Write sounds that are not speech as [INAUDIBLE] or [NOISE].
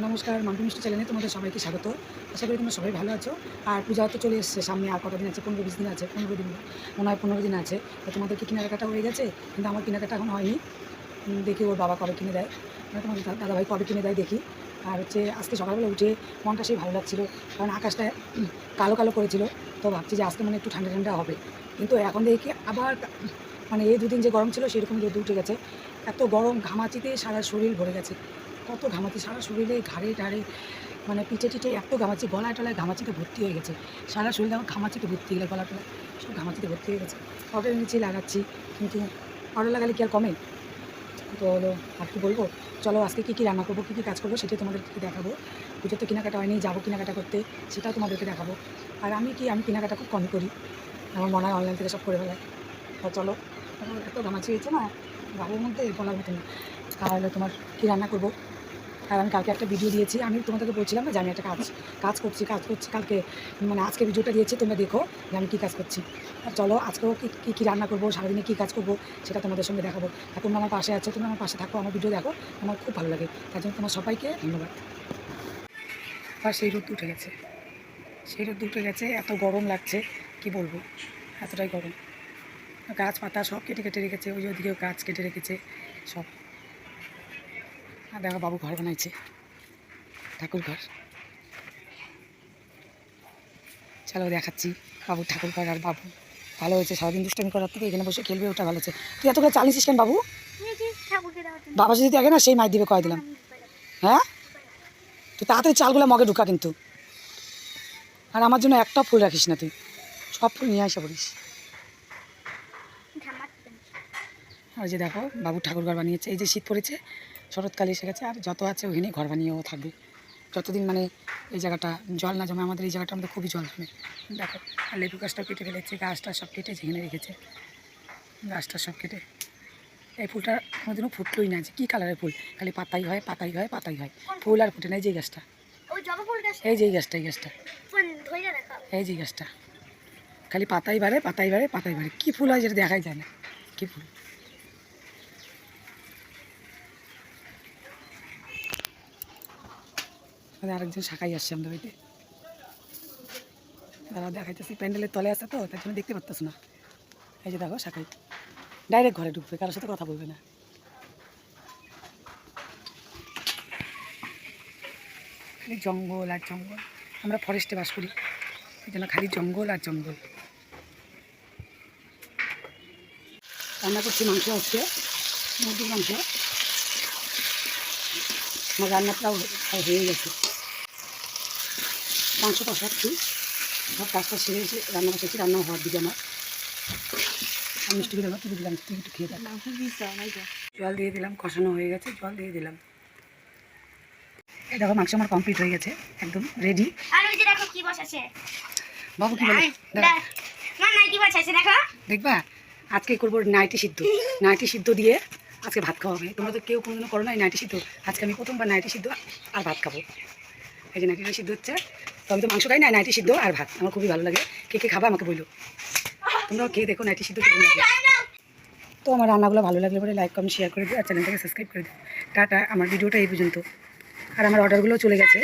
নমস্কার মাম্পি মিষ্টি চ্যানেলে তোমাদের সবাইকে স্বাগত। আশা করি তোমরা সবাই ভালো আছো। আর পূজা তো চলে এসছে, সামনে আর কটা দিন আছে? পনেরো বিশ দিন আছে, পনেরো দিন মনে হয় পনেরো দিন আছে। তো তোমাদের কি কেনাকাটা হয়ে গেছে? কিন্তু আমার কেনাকাটা এখন হয়নি। দেখি ওর বাবা কবে কিনে দেয়। মানে তোমাদের দা- দাদাভাই কবে কিনে দেয় দেখি। আর হচ্ছে, আজকে সকালবেলা উঠে মনটা সেই ভালো লাগছিল, কারণ আকাশটা [CLEARS THROAT] কালো কালো করেছিল। তো ভাবছি যে আজকে মানে একটু ঠান্ডা ঠান্ডা হবে। কিন্তু এখন দেখি আবার মানে এই দুদিন যে গরম ছিল সেরকম রোদ উঠে গেছে। এত গরম, ঘামাচিতে সারা শরীর ভরে গেছে। কত ঘামাচি সারা শরীরে ঘাড়ে টাড়ে মানে পিঠে টিঠে এত ঘামাচি গলায় টলায় ঘামাচিতে ভর্তি হয়ে গেছে। সারা শরীর আমার ঘামাচিতে ভর্তি হয়ে গেলে গলা টলায় সব ঘামাচিতে ভর্তি হয়ে গেছে। অর্ডার এনেছি লাগাচ্ছি, কিন্তু অর্ডার লাগালে কি আর কমে? তো হলো, আর কি বলব? চলো আজকে কী কী রান্না করব, কী কী কাজ করব, সেটাই তোমাদেরকে দেখাবো। পুজো তো কেনাকাটা হয়নি, যাব কেনাকাটা করতে, সেটাও তোমাদেরকে দেখাবো। আর আমি কি, আমি কেনাকাটা খুব কম করি, আমার মনে হয় অনলাইন থেকে সব করে ফেলায়। তো চলো, এত ঘামাচি হয়েছে না গাড়ির মধ্যে বলার মতো না। তাহলে তোমার কী রান্না করব? আর আমি কালকে একটা ভিডিও দিয়েছি। আমি তোমাদেরকে বলছিলাম না যে আমি একটা কাজ কাজ করছি কাজ করছি। কালকে মানে আজকে ভিডিওটা দিয়েছি, তোমরা দেখো যে আমি কী কাজ করছি। আর চলো, আজকেও কী কী রান্না করব, সারাদিনে কী কাজ করব, সেটা তোমাদের সঙ্গে দেখাবো। আর তোমরা আমার পাশে আছো, তোমরা আমার পাশে থাকো, আমার ভিডিও দেখো, আমার খুব ভালো লাগে। তার জন্য তোমার সবাইকে ধন্যবাদ। আর সেই রোদ উঠে গেছে। সেই রোদ উঠে গেছে, এত গরম লাগছে, কি বলব? এতটাই গরম। গাছ পাতা সব কেটে কেটে রেখেছে, ওই ওদিকেও গাছ কেটে রেখেছে, সব। আর দেখো বাবু ঘর বানাইছে। ঠাকুর ঘর। চলো দেখাচ্ছি বাবু ঠাকুর ঘর আর বাবু। ভালো হয়েছে সারাদিন দুষ্টামি করার থেকে এখানে বসে খেলবে ওটা ভালো হচ্ছে তুই এত করে চালিয়েছিস কেন বাবু? বাবা যদি দেখে না সেই মাই দিবে কয় দিলাম। হ্যাঁ? তুই তাড়াতাড়ি চালগুলো মগে ঢুকা কিন্তু। আর আমার জন্য একটা ফুল রাখিস না তুই। সব ফুল নিয়ে আসা পড়িস। আর যে দেখো বাবু ঠাকুর ঘর বানিয়েছে। এই যে শীত পড়েছে শরৎকালে এসে গেছে আর যত আছে ওখানে ঘর বানিয়েও থাকবে। যতদিন মানে এই জায়গাটা জল না জমে আমাদের এই জায়গাটা আমাদের খুবই জল জমে। দেখো আর লেবু গাছটাও কেটে ফেলেছে গাছটা সব কেটে যেখানে রেখেছে। গাছটা সব কেটে। এই ফুলটা কোনোদিনও ফুটলোই না যে কী কালারের ফুল? খালি পাতাই হয় পাতাই হয় পাতাই হয়। ফুল আর ফুটে না এই যে গাছটা। এই যে এই গাছটা এই গাছটা। এই যে গাছটা। খালি পাতাই বাড়ে পাতাই বাড়ে পাতাই বাড়ে। কী ফুল হয় যেটা দেখাই যায় না। কী ফুল? আরেকজন শাখাই আসছে আমাদের বাড়িতে। দাঁড়া দেখাইতেছি, প্যান্ডেলের তলে আছে তো, তার জন্য দেখতে পারতেছ না। এই যে দেখো শাখাই। ডাইরেক্ট ঘরে ঢুকবে, কারোর সাথে কথা বলবে না। খালি জঙ্গল আর জঙ্গল। আমরা ফরেস্টে বাস করি, এই জন্য খালি জঙ্গল আর জঙ্গল। রান্না করছি মাংস হচ্ছে মুরগির মাংস। আমার রান্নাটাও হয়ে গেছে। মাংস কষাচ্ছি সব কাজটা সেরে এসে রান্না বসেছি রান্না হওয়ার দিকে আমার। আমি মিষ্টি দিলাম তুই দিলাম তুই একটু খেয়ে জল দিয়ে দিলাম কষানো হয়ে গেছে জল দিয়ে দিলাম। এই দেখো মাংস আমার কমপ্লিট হয়ে গেছে একদম রেডি দেখো কি বসাছে। বাবু কি বলে? দেখো। দেখবা? আজকে করব নাইটি সিদ্ধ। নাইটি সিদ্ধ দিয়ে আজকে ভাত খাওয়া হবে। তোমরা তো কেউ কোনোদিনও করো না নাইটি সিদ্ধ। আজকে আমি প্রথমবার নাইটি সিদ্ধ আর ভাত খাব। এই যে নাইটিটা সিদ্ধ হচ্ছে। তো আমি তো মাংস খাই না, নাইটি সিদ্ধ আর ভাত। আমার খুবই ভালো লাগে। কে কে খাবা আমাকে বলল তোমরাও খেয়ে দেখো, নাইটি সিদ্ধ কেমন লাগে। তো আমার রান্নাগুলো ভালো লাগলে পরে লাইক কমেন্ট শেয়ার করে দিও আর চ্যানেলটাকে সাবস্ক্রাইব করে দিও। টাটা, আমার ভিডিওটা এই পর্যন্ত। আর আমার অর্ডারগুলো চলে গেছে।